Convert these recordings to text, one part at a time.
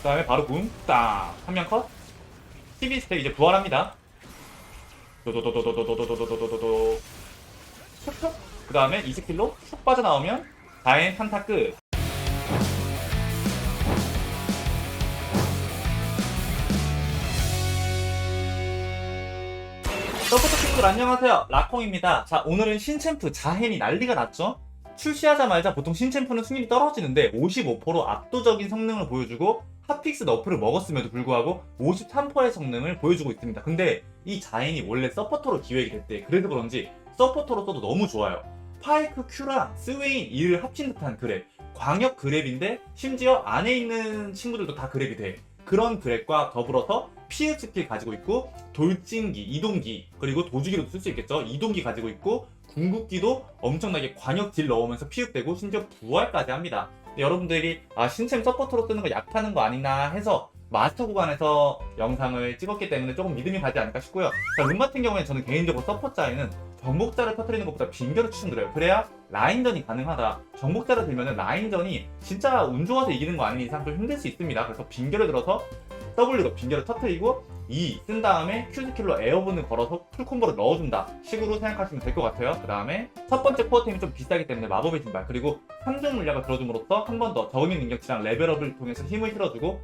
그 다음에 바로 붕딱한명 컷. 12스택 이제 부활합니다. 도도도도도도도도도도도도도 툭툭 그 다음에 이 스킬로 툭 빠져나오면 다행 한타 끝. 서포터 친구들 안녕하세요 라콩입니다 자 오늘은 신챔프 자hen이 난리가 났죠 출시하자마자 보통 신챔프는 승률이 떨어지는데 55%로 압도적인 성능을 보여주고 핫픽스 너프를 먹었음에도 불구하고 53%의 성능을 보여주고 있습니다. 근데 이 자hen이 원래 서포터로 기획이 됐대. 그래서 그런지 서포터로 써도 너무 좋아요. 파이크 Q랑 스웨인 2를 합친 듯한 그랩. 광역 그랩인데 심지어 안에 있는 친구들도 다 그랩이 돼. 그런 그랩과 더불어서 피해 스킬 가지고 있고 돌진기, 이동기 그리고 도주기로도 쓸 수 있겠죠. 이동기 가지고 있고 궁극기도 엄청나게 관역 딜 넣으면서 피흡되고 심지어 부활까지 합니다. 여러분들이 아 신챔 서포터로 쓰는 거 약하는 거 아니나 해서 마스터 구간에서 영상을 찍었기 때문에 조금 믿음이 가지 않을까 싶고요. 자, 룸 같은 경우에 저는 개인적으로 서포자에는 정복자를 터뜨리는 것보다 빙결을 추천드려요. 그래야 라인전이 가능하다. 정복자를 들면은 라인전이 진짜 운 좋아서 이기는 거 아닌 이상 좀 힘들 수 있습니다. 그래서 빙결을 들어서 W로 빙결을 터뜨리고 E 쓴 다음에 Q 스킬로 에어본을 걸어서 풀콤보를 넣어준다. 식으로 생각하시면 될 것 같아요. 그 다음에 첫 번째 코어템이 좀 비싸기 때문에 마법의 신발 그리고 삼중 물약을 들어줌으로써 한 번 더 적응의 능력치랑 레벨업을 통해서 힘을 실어주고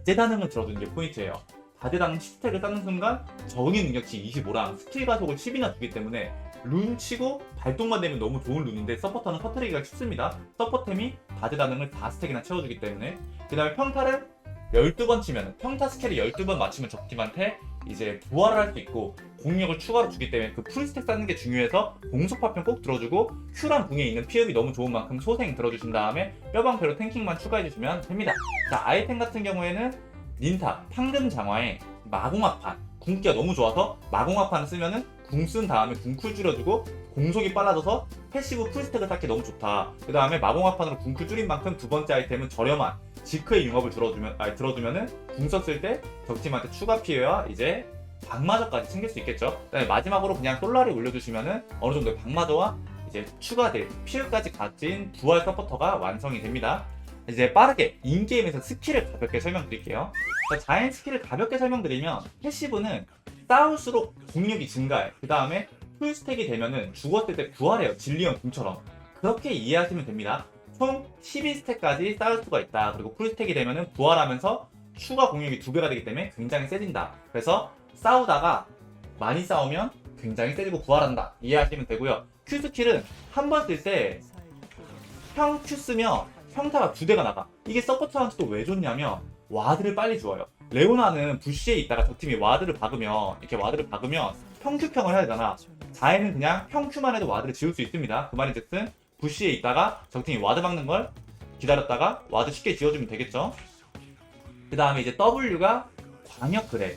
다재다능을 들어주는 게 포인트예요. 다재다능 10스택을 쌓는 순간 적응의 능력치 25랑 스킬 가속을 10이나 주기 때문에 룬 치고 발동만 되면 너무 좋은 룬인데 서포터는 터트리기가 쉽습니다. 서포템이 다재다능을 4스택이나 채워주기 때문에. 그 다음에 평타를 12번 치면 평타 스킬을 12번 맞추면 적팀한테 이제 부활을 할 수 있고 공력을 추가로 주기 때문에 그 풀스택 쌓는 게 중요해서 공속 파편 꼭 들어주고 Q랑 궁에 있는 피흡이 너무 좋은 만큼 소생 들어주신 다음에 뼈방패로 탱킹만 추가해주시면 됩니다. 자 아이템 같은 경우에는 닌타 황금 장화에 마공합판 궁기가 너무 좋아서 마공합판을 쓰면은 궁 쓴 다음에 궁쿨 줄여주고 공속이 빨라져서 패시브 풀스택을 쌓기 너무 좋다. 그 다음에 마공합판으로 궁쿨 줄인 만큼 두 번째 아이템은 저렴한 지크의 융합을 들어주면 아니 들어주면은 궁 썼을 때 적팀한테 추가 피해와 이제 방마저까지 챙길 수 있겠죠. 그다음에 마지막으로 그냥 솔라리 올려주시면은 어느 정도의 방마저와 이제 추가될 피해까지 가진 부활 서포터가 완성이 됩니다. 이제 빠르게 인게임에서 스킬을 가볍게 설명드릴게요. 자, 자연 스킬을 가볍게 설명드리면 패시브는 싸울수록 공력이 증가해. 그 다음에 풀스택이 되면은 죽었을 때 부활해요. 진리형 궁처럼. 그렇게 이해하시면 됩니다. 총 12스택까지 쌓을 수가 있다. 그리고 풀스택이 되면은 부활하면서 추가 공격이 두 배가 되기 때문에 굉장히 세진다. 그래서 싸우다가 많이 싸우면 굉장히 세지고 부활한다. 이해하시면 되고요. Q 스킬은 한 번 쓸 때 평 Q 쓰면 평타가 두 대가 나가. 이게 서포터한테 또왜 좋냐면 와드를 빨리 주어요. 레오나는 부시에 있다가 적팀이 와드를 박으면 이렇게 와드를 박으면 평큐평을 해야 되잖아. 자해는 그냥 평큐만 해도 와드를 지울 수 있습니다. 그 말인즉슨 부시에 있다가 적팀이 와드 박는 걸 기다렸다가 와드 쉽게 지워주면 되겠죠. 그 다음에 이제 W가 광역 그래.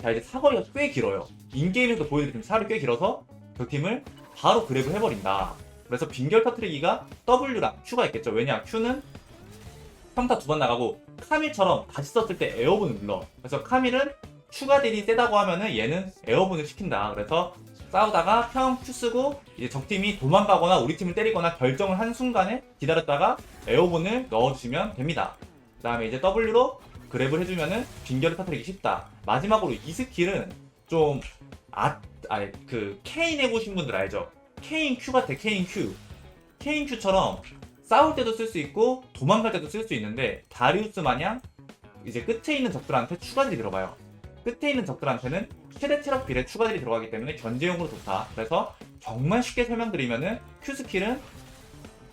자 이제 사거리가 꽤 길어요. 인게임에서 보여드린 사거리 꽤 길어서 적팀을 바로 그랩을 해버린다. 그래서 빙결 터트리기가 W랑 Q가 있겠죠. 왜냐 Q는 평타 두 번 나가고 카밀처럼 다시 썼을 때 에어본을 눌러. 그래서 카밀은 추가 딜이 세다고 하면은 얘는 에어본을 시킨다. 그래서 싸우다가 평 Q 쓰고 이제 적팀이 도망가거나 우리 팀을 때리거나 결정을 한 순간에 기다렸다가 에어본을 넣어주시면 됩니다. 그 다음에 이제 W로 그랩을 해주면은 빙결을 터뜨리기 쉽다. 마지막으로 이 스킬은 좀 아, 아니 그 케인 해보신 분들 알죠? 케인 Q 같아 케인 Q. 케인 Q처럼 싸울 때도 쓸 수 있고 도망갈 때도 쓸 수 있는데 다리우스 마냥 이제 끝에 있는 적들한테 추가들이 들어가요. 끝에 있는 적들한테는 최대 체력 비례 추가들이 들어가기 때문에 견제용으로 좋다. 그래서 정말 쉽게 설명드리면은 Q 스킬은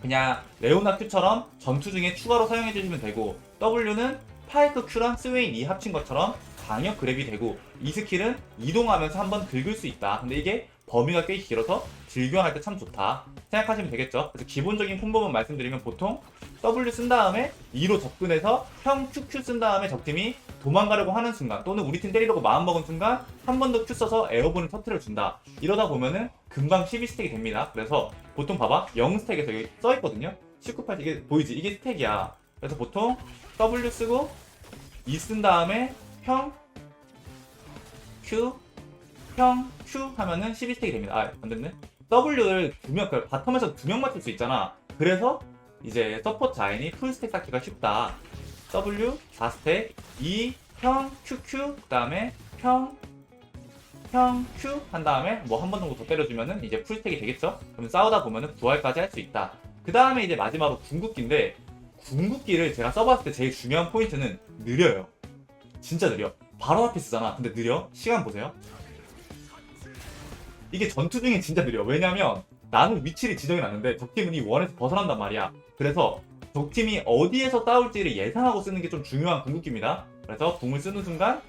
그냥 레오나 Q처럼 전투 중에 추가로 사용해 주시면 되고 W는 파이크 Q랑 스웨인 2 합친 것처럼 광역 그랩이 되고 이 스킬은 이동하면서 한번 긁을 수 있다. 근데 이게 범위가 꽤 길어서 질교환할 때 참 좋다 생각하시면 되겠죠. 그래서 기본적인 콤보만 말씀드리면 보통 W 쓴 다음에 2로 접근해서 형 QQ 쓴 다음에 적팀이 도망가려고 하는 순간 또는 우리 팀 때리려고 마음먹은 순간 한 번 더 Q 써서 에어본을 터트려 준다. 이러다 보면은 금방 12스택이 됩니다. 그래서 보통 봐봐 0스택에서 여기 써있거든요. 19, 이게 보이지? 이게 스택이야. 그래서 보통 W 쓰고 2쓴 다음에 형 Q 형 Q 하면은 12스택이 됩니다. 아, 안 됐네. W를 두 명, 그 바텀에서 두 명 맞출 수 있잖아. 그래서 이제 서포트 자인이 풀스택 쌓기가 쉽다. W 4스택 2평 QQ 그 다음에 평 평 Q 한 다음에 뭐 한 번 정도 더 때려주면은 이제 풀스택이 되겠죠? 그럼 싸우다 보면은 부활까지 할 수 있다. 그 다음에 이제 마지막으로 궁극기인데 궁극기를 제가 써봤을 때 제일 중요한 포인트는 느려요. 진짜 느려. 바로 앞에 쓰잖아. 근데 느려. 시간 보세요. 이게 전투 중에 진짜 느려. 왜냐면 나는 위치를 지정해 놨는데 적팀은 이 원에서 벗어난단 말이야. 그래서 적팀이 어디에서 싸울지를 예상하고 쓰는 게 좀 중요한 궁극기입니다. 그래서 궁을 쓰는 순간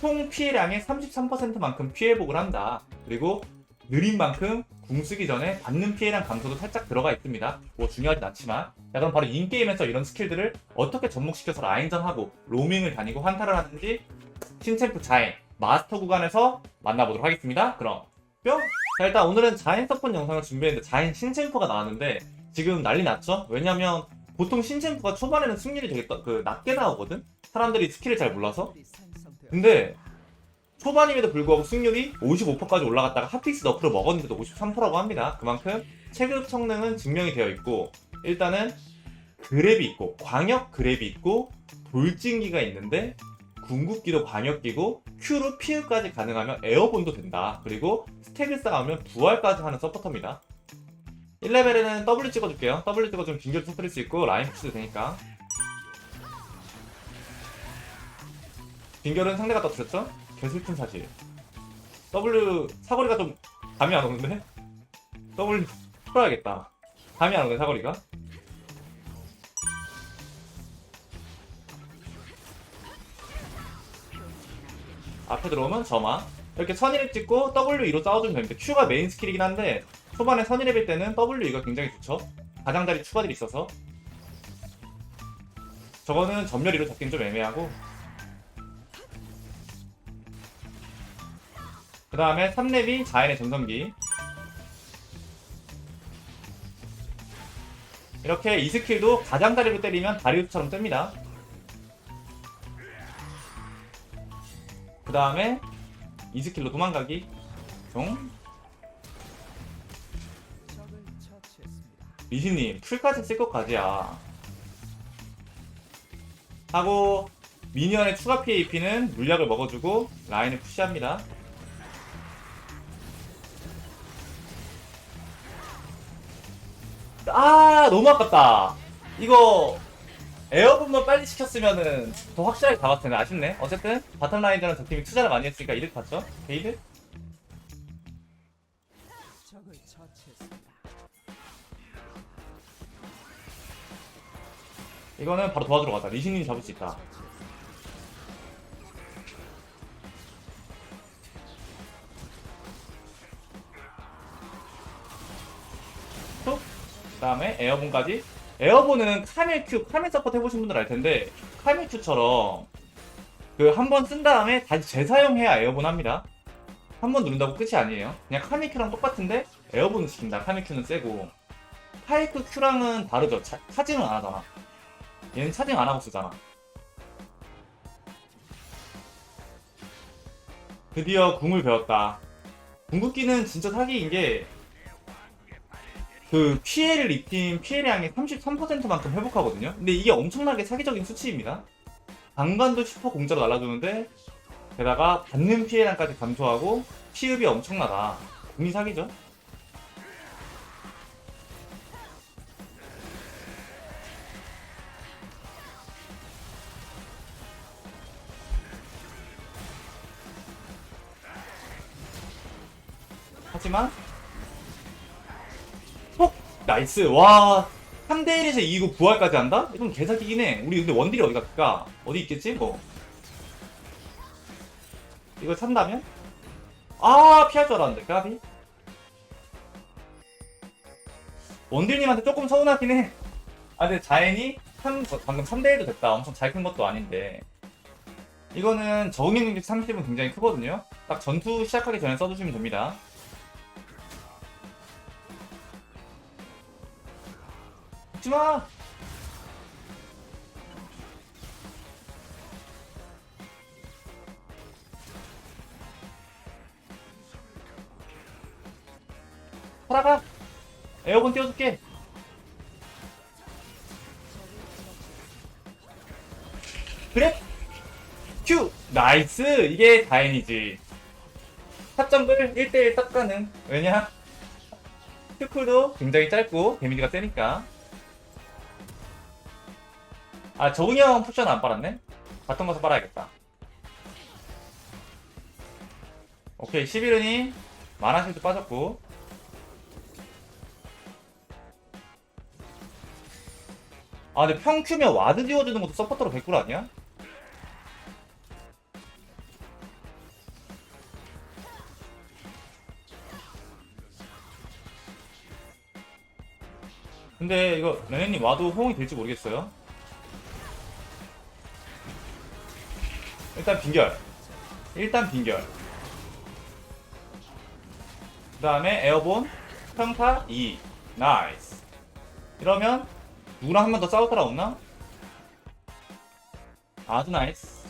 총 피해량의 33%만큼 피해복을 한다. 그리고 느린 만큼 궁 쓰기 전에 받는 피해량 감소도 살짝 들어가 있습니다. 뭐 중요하진 않지만. 자, 그럼 바로 인게임에서 이런 스킬들을 어떻게 접목시켜서 라인전하고 로밍을 다니고 환타를 하는지 신챔프 자행 마스터 구간에서 만나보도록 하겠습니다. 그럼 뿅! 자 일단 오늘은 자행 서폿 영상을 준비했는데 자행 신챔프가 나왔는데 지금 난리 났죠? 왜냐면 보통 신챔프가 초반에는 승률이 되게 떠- 그 낮게 나오거든? 사람들이 스킬을 잘 몰라서 근데 초반임에도 불구하고 승률이 55%까지 올라갔다가 핫픽스 너프를 먹었는데도 53%라고 합니다. 그만큼 체급 성능은 증명이 되어 있고 일단은 그랩이 있고 광역 그랩이 있고 돌진기가 있는데 궁극기도 광역기고 Q로 피흡까지 가능하면 에어본도 된다. 그리고 스택을 쌓으면 부활까지 하는 서포터입니다. 1레벨에는 W 찍어줄게요. W 찍어주면 빙결 터뜨릴 수 있고 라인 푸시도 되니까. 빙결은 상대가 터뜨렸죠? 개슬픈 사실. W 사거리가 좀 감이 안 오는데? W 풀어야겠다. 감이 안 오네 사거리가. 앞에 들어오면 점화. 이렇게 선의를 찍고 W2로 싸워주면 됩니다. Q가 메인 스킬이긴 한데 초반에 선의랩일 때는 W2가 굉장히 좋죠. 가장자리 추가들이 있어서 저거는 전멸이로 잡기는 좀 애매하고 그 다음에 3렙이 자연의 전성기 이렇게 이 스킬도 가장자리로 때리면 다리우스처럼 뜹니다 그 다음에 이 스킬로 도망가기. 종. 리시님 풀까지 쓸 것까지야. 하고 미니언의 추가 피해 입히는 물약을 먹어주고 라인을 푸시합니다. 아 너무 아깝다. 이거 에어본만 빨리 시켰으면은 더 확실하게 잡았을 텐데 아쉽네. 어쨌든 바텀 라인전은 저 팀이 투자를 많이 했으니까 이득 봤죠? 처치했습니다. 이거는 바로 도와주러 가자. 리신님 잡을 수 있다. 톡! 그 다음에 에어본까지 에어본은 카밀 큐, 카밀 서포트 해보신 분들 알 텐데 카밀 큐처럼 그 한 번 쓴 다음에 다시 재사용해야 에어본 합니다. 한 번 누른다고 끝이 아니에요. 그냥 카밀 큐랑 똑같은데 에어본을 시킨다. 카밀 큐는 세고. 파이크 큐랑은 다르죠. 차, 차징은 안 하잖아. 얘는 차징 안 하고 쓰잖아. 드디어 궁을 배웠다. 궁극기는 진짜 사기인 게, 그, 피해를 입힌 피해량의 33%만큼 회복하거든요? 근데 이게 엄청나게 사기적인 수치입니다. 방관도 10% 공짜로 날라주는데, 게다가 받는 피해량까지 감소하고, 피흡이 엄청나다. 궁이 사기죠? 하지만 톡! 나이스 와 3대1에서 이기고 부활까지 한다? 이건 개사기긴 해 우리 근데 원딜이 어디 갈까? 어디 있겠지 뭐 이걸 찬다면? 아 피할 줄 알았는데 까비 원딜님한테 조금 서운하긴 해 아, 근데 자연이 3, 방금 3대1도 됐다. 엄청 잘 큰 것도 아닌데. 이거는 적응력 능력 30은 굉장히 크거든요. 딱 전투 시작하기 전에 써주시면 됩니다. 죽지마! 살아가! 에어건 띄워줄게! 그래? 큐! 나이스! 이게 다행이지. 탑정글 1대1 딱 가능. 왜냐? 큐쿨도 굉장히 짧고 데미지가 세니까 아 적응이 형 푸션 안 빨았네? 바텀 가서 빨아야겠다. 오케이 11은이 마나실도 빠졌고. 아 근데 평큐면 와드 지워주는 것도 서포터로 100굴 아니야? 근데 이거 레네님 와도 호응이 될지 모르겠어요 일단 빈결. 일단 빈결. 그 다음에 에어본 평타 2 나이스. 이러면 누구랑 한 번 더 싸울 사람 없나? 아주 나이스.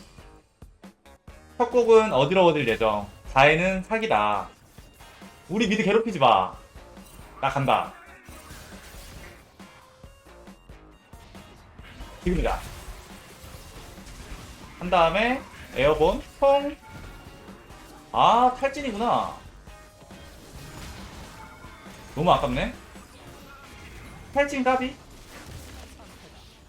첫 곡은 어디로 얻을 예정? 4회는 사기다. 우리 미드 괴롭히지 마나 간다. 지금이다 한 다음에 에어본? 통아 탈진이구나. 너무 아깝네. 탈진 까비.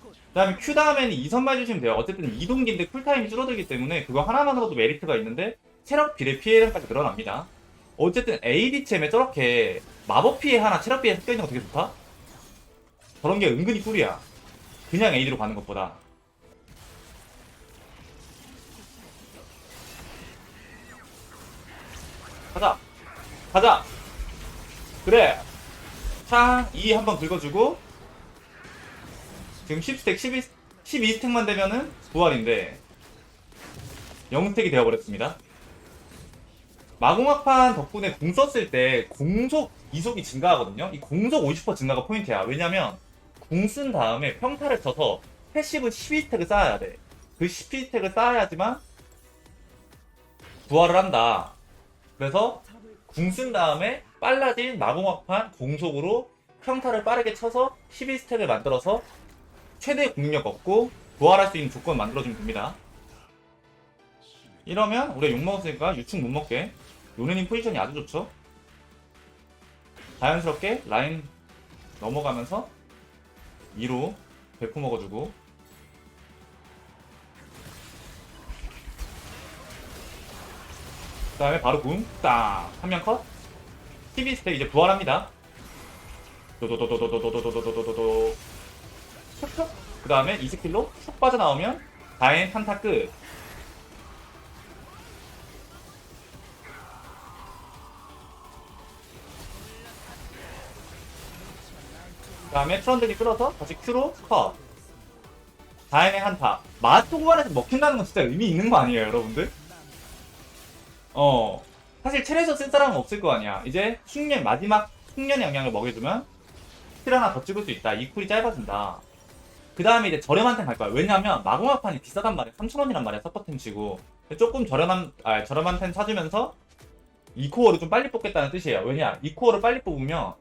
그 다음에 Q 다음에는 2선만 주시면 돼요. 어쨌든 이동기인데 쿨타임이 줄어들기 때문에 그거 하나만으로도 메리트가 있는데 체력 비례 피해량까지 늘어납니다. 어쨌든 AD챔에 저렇게 마법 피해 하나 체력 피해 섞여있는 거 되게 좋다? 저런 게 은근히 꿀이야. 그냥 AD로 가는 것보다 가자. 가자. 그래. 창2 한번 긁어주고 지금 10스택 12, 12스택만 되면은 부활인데 0스택이 되어버렸습니다. 마공학판 덕분에 궁 썼을 때 공속 이속이 증가하거든요. 이 공속 50% 증가가 포인트야. 왜냐면 궁쓴 다음에 평타를 쳐서 패시브 12스택을 쌓아야 돼그 12스택을 쌓아야지만 부활을 한다 그래서 궁 쓴 다음에 빨라진 마공학판 공속으로 평타를 빠르게 쳐서 12스택을 만들어서 최대 공격 얻고 부활할 수 있는 조건 만들어주면 됩니다. 이러면 우리가 욕먹었으니까 유충 못 먹게 요네님 포지션이 아주 좋죠. 자연스럽게 라인 넘어가면서 위로 배포 먹어주고 그 다음에 바로 궁, 딱! 한명 컷. TV 스택 이제 부활합니다. 도도도도도도도도도도도도도. 그 다음에 이 스킬로 툭 빠져나오면 다행 한타 끝. 그 다음에 트런들이 끌어서 다시 Q로 컷. 다행의 한타. 마토구간에서 먹힌다는 건 진짜 의미 있는 거 아니에요, 여러분들? 어. 사실 첼에서 쓸 사람은 없을 거 아니야. 이제 숙련, 마지막 숙련의 영향을 먹여주면 킬 하나 더 찍을 수 있다. 이 쿨이 짧아진다. 그 다음에 이제 저렴한 템 갈 거야. 왜냐면 마공화판이 비싸단 말이야. 3,000원이란 말이야. 서퍼템 치고. 조금 저렴한, 아, 저렴한 템 사주면서 이 코어를 좀 빨리 뽑겠다는 뜻이에요. 왜냐? 이 코어를 빨리 뽑으면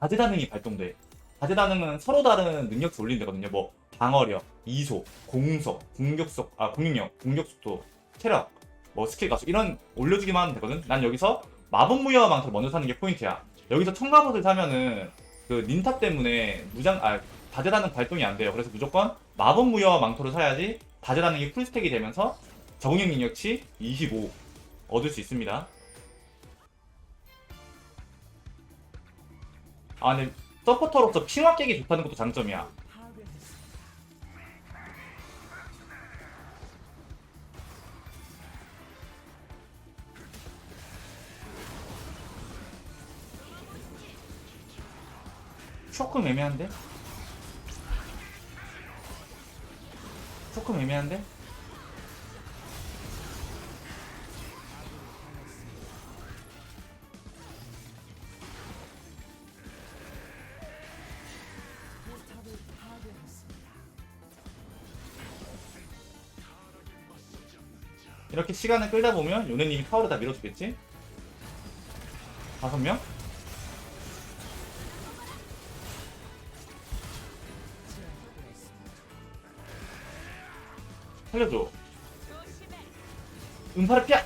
다재다능이 발동돼. 다재다능은 서로 다른 능력치 올리는 데거든요. 뭐, 방어력, 이속, 공속, 공격속, 아, 공격력, 공격속도, 체력, 뭐 스킬 가속 이런 올려주기만 하면 되거든. 난 여기서 마법 무효와 망토를 먼저 사는 게 포인트야. 여기서 청가봇을 사면은 그 닌탑 때문에 무장 아 다재다능 발동이 안 돼요. 그래서 무조건 마법 무효와 망토를 사야지 다재다능이 풀스택이 되면서 적응력 능력치 25 얻을 수 있습니다. 아 근데 서포터로서 핑화 깨기 좋다는 것도 장점이야. 조금 애매한데? 조금 애매한데? 이렇게 시간을 끌다 보면 요네님이 타워를 다 밀어주겠지? 다섯 명? 살려줘. 음파를 피하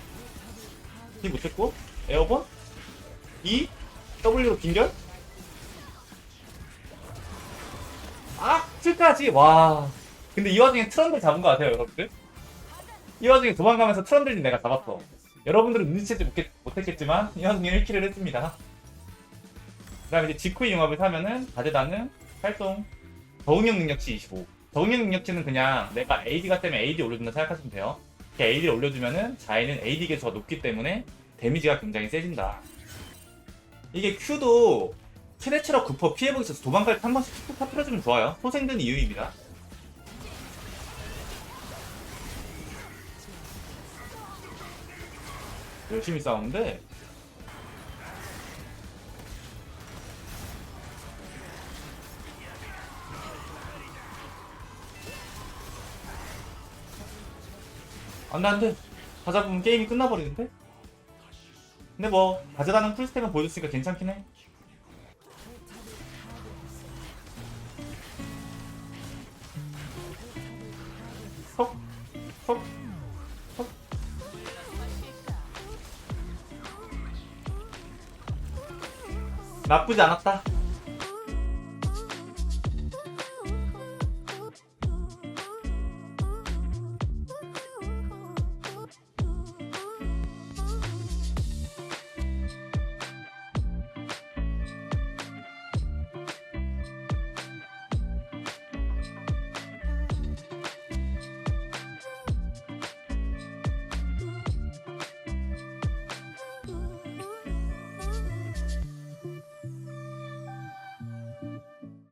피 못했고 에어본? 2 W로 빙결? 아 끝까지. 와. 근데 이 와중에 트런들 잡은 거 같아요 여러분들. 이 와중에 도망가면서 트런들이 내가 잡았어. 여러분들은 눈치채지 못했, 못했겠지만 이 와중에 1킬을 했습니다. 그 다음에 이제 지쿠이 융합을 사면은 다재다능 활동 적응력 능력치 25 적응력 능력치는 그냥 내가 AD가 때문에 AD 올려준다 생각하시면 돼요. AD를 올려주면은 자이는 AD 개수가 높기 때문에 데미지가 굉장히 세진다. 이게 Q도 최대치로 9% 피해보기 있어서 도망갈 때 한 번씩 툭툭 터뜨려주면 좋아요. 소생된 이유입니다. 열심히 싸우는데 안돼 안돼 다 잡으면 게임이 끝나버리는데? 근데 뭐 가져가는 풀스택은 보여줬으니까 괜찮긴 해. 나쁘지 않았다